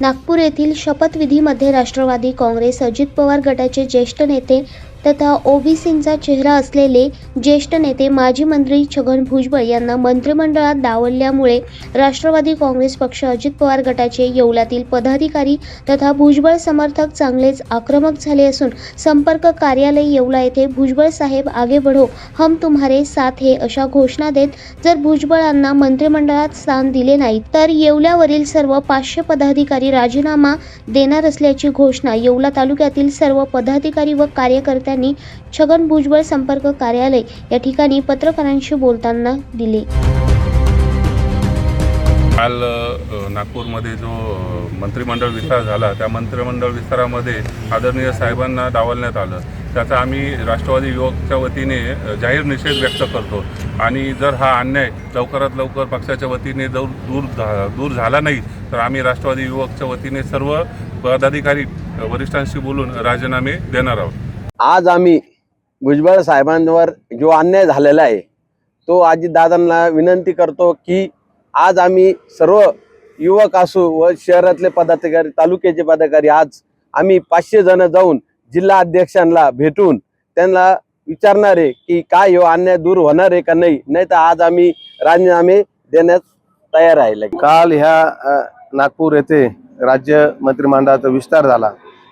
नागपूर येथील शपथविधीमध्ये राष्ट्रवादी काँग्रेस अजित पवार गटाचे ज्येष्ठ नेते तथा ओबीसींचा चेहरा असलेले ज्येष्ठ नेते माजी मंत्री छगन भुजबळ यांना मंत्रिमंडळात डावलल्यामुळे राष्ट्रवादी काँग्रेस पक्ष अजित पवार गटाचे येवल्यातील पदाधिकारी तथा भुजबळ समर्थक चांगलेच आक्रमक झाले असून संपर्क कार्यालय येवला येथे भुजबळ साहेब आगे बढो हम तुम्हारे साथ हे अशा घोषणा देत जर भुजबळांना मंत्रिमंडळात स्थान दिले नाही तर येवल्यावरील सर्व पाचशे पदाधिकारी राजीनामा देणार असल्याची घोषणा येवला तालुक्यातील सर्व पदाधिकारी व कार्यकर्ते त्यांनी छगन भुजबळ संपर्क कार्यालय या ठिकाणी पत्रकारांशी बोलताना दिले. काल नागपूरमध्ये जो मंत्रिमंडळ विस्तार झाला त्या मंत्रिमंडळ विस्तारामध्ये आदरणीय साहेबांना डावलण्यात आलं. त्याचा आम्ही राष्ट्रवादी युवकच्या वतीने जाहीर निषेध व्यक्त करतो. आणि जर हा अन्याय लवकरात लवकर पक्षाच्या वतीने दूर दूर झा दूर झाला नाही तर आम्ही राष्ट्रवादी युवकच्या वतीने सर्व पदाधिकारी वरिष्ठांशी बोलून राजीनामे देणार आहोत. आज आम्ही भुजबळ साहेबांवर जो अन्याय झालेला आहे तो आजीदादांना विनंती करतो की आज आम्ही सर्व युवक असू व शहरातले पदाधिकारी तालुक्याचे पदाधिकारी आज आम्ही पाचशे जण जाऊन जिल्हा अध्यक्षांना भेटून त्यांना विचारणार आहे की काय हो अन्याय दूर होणार आहे का नाही? नाही तर आज आम्ही राजीनामे देण्यास तयार आहे काल ह्या नागपूर येथे राज्य मंत्रिमंडळाचा विस्तार झाला.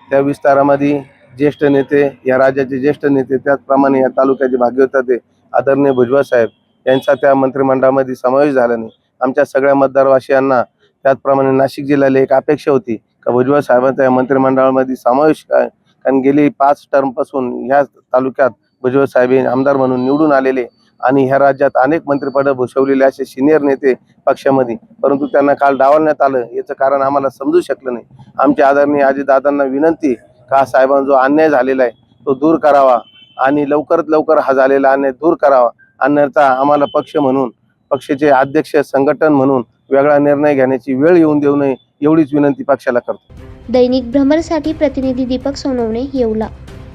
त्या विस्तारामध्ये ज्येष्ठ नेते या राज्याचे ज्येष्ठ नेते त्याचप्रमाणे या तालुक्याचे भाग्यवताते आदरणीय भुजबळ साहेब यांचा त्या मंत्रिमंडळामध्ये समावेश झाला नाही. आमच्या सगळ्या मतदारवासियांना त्याचप्रमाणे नाशिक जिल्ह्याला एक अपेक्षा होती का भुजबळ साहेबांचा या मंत्रिमंडळामध्ये समावेश काय? कारण गेली पाच टर्मपासून ह्या तालुक्यात भुजबळ साहेब हे आमदार म्हणून निवडून आलेले आणि ह्या राज्यात अनेक मंत्रिपदं भूषवलेले असे सिनियर नेते पक्षामध्ये. परंतु त्यांना काल डावलण्यात आलं. याचं कारण आम्हाला समजू शकलं नाही. आमच्या आदरणीय अजितदादांना विनंती का साहेबांना जो अन्याय झालेला आहे तो दूर करावा आणि लवकरात लवकर हा झालेला अन्याय दूर करावा. अन्यथा आम्हाला पक्ष म्हणून पक्षाचे अध्यक्ष संघटन म्हणून वेगळा निर्णय घेण्याची वेळ येऊन देऊ नये एवढीच विनंती पक्षाला करतो. दैनिक भ्रमरसाठी प्रतिनिधी दीपक सोनवणे येवला.